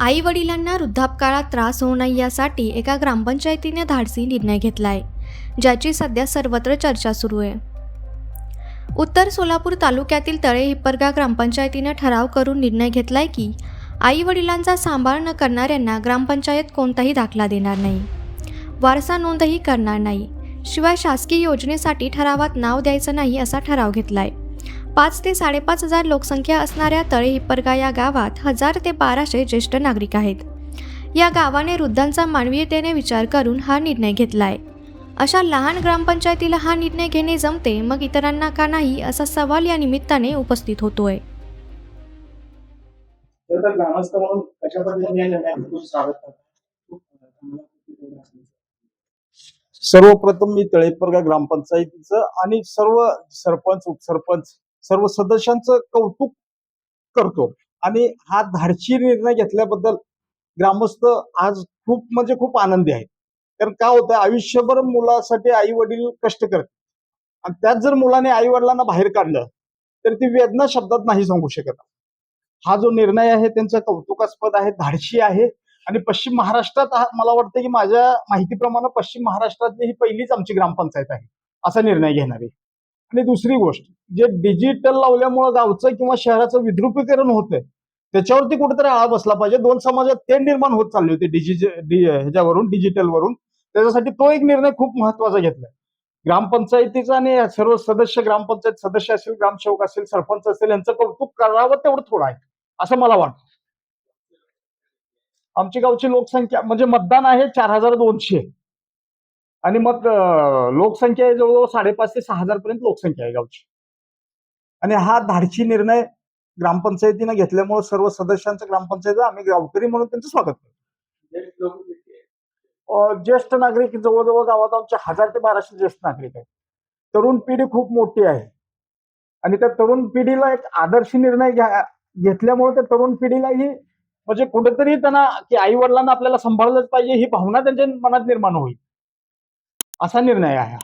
आई वडिलांना वृद्धापकाळात त्रास होऊ नये यासाठी एका ग्रामपंचायतीने धाडसी निर्णय घेतलाय ज्याची सध्या सर्वत्र चर्चा सुरू आहे. उत्तर सोलापूर तालुक्यातील तळे हिप्परगा ग्रामपंचायतीने ठराव करून निर्णय घेतलाय की आई वडिलांचा सांभाळ न करणाऱ्यांना ग्रामपंचायत कोणताही दाखला देणार नाही. वारसा नोंदही करणार नाही. शिवाय शासकीय योजनेसाठी ठरावात नाव द्यायचं नाही असा ठराव घेतलाय. पाच ते साडेपाच हजार लोकसंख्या असणाऱ्या तळे हिप्परगा या गावात हजार ते बाराशे ज्येष्ठ नागरिक आहेत. या गावाने वृद्धांचा मानवीयतेने विचार करून हा निर्णय घेतलाय. अशा लहान ग्रामपंचायतीला हा निर्णय घेणे जमते मग इतरांना का नाही असा सवाल या निमित्ताने उपस्थित होतोय. सर्वप्रथम मी तळेपरगा ग्रामपंचायतीचं आणि सर्व सरपंच उपसरपंच सर्व सदस्यांचं कौतुक करतो. आणि हा धाडशी निर्णय घेतल्याबद्दल ग्रामस्थ आज खूप म्हणजे खूप आनंदी आहेत. कारण का होतं आयुष्यभर मुलासाठी आई वडील कष्ट करतात. आणि त्यात जर मुलाने आई वडिलांना बाहेर काढलं तर ती वेदना शब्दात नाही सांगू शकत. हा जो निर्णय आहे त्यांचा कौतुकास्पद आहे धाडशी आहे. आणि पश्चिम महाराष्ट्रात हा- मला वाटतं की माझ्या माहितीप्रमाणे पश्चिम महाराष्ट्रातली ही पहिलीच आमची ग्रामपंचायत आहे. असा निर्णय घेणारी. आणि दुसरी गोष्ट जे डिजिटल लावल्यामुळं गावचं किंवा शहराचं विद्रुपीकरण होतंय त्याच्यावरती कुठेतरी आळा बसला पाहिजे. दोन समाजात ते निर्माण होत चालले होते डिजिट ह्याच्यावरून डिजिटलवरून त्याच्यासाठी तो एक निर्णय खूप महत्त्वाचा घेतलाय. ग्रामपंचायतीचा आणि सर्व सदस्य ग्रामपंचायत सदस्य असेल ग्रामसेवक असेल सरपंच असेल यांचं कौतुक करावं तेवढं थोडं आहे असं मला वाटतं. आमची गावची लोकसंख्या म्हणजे मतदान आहे चार हजार दोनशे. आणि मग लोकसंख्या आहे जवळजवळ साडेपाच ते सहा हजार पर्यंत लोकसंख्या आहे गावची. आणि हा धाडशी निर्णय ग्रामपंचायतीनं घेतल्यामुळे सर्व सदस्यांचं ग्रामपंचायत आम्ही गावकरी म्हणून त्यांचं स्वागत करतो. ज्येष्ठ नागरिक जवळजवळ गावात आमचे हजार ते बाराशे ज्येष्ठ नागरिक आहेत. तरुण पिढी खूप मोठी आहे. आणि त्या तरुण पिढीला एक आदर्श निर्णय घ्या घेतल्यामुळे त्या तरुण पिढीलाही म्हणजे कुठेतरी त्यांना की आई वडिलांना आपल्याला सांभाळलंच पाहिजे ही भावना त्यांच्या मनात निर्माण होईल. असा निर्णय आहे हा.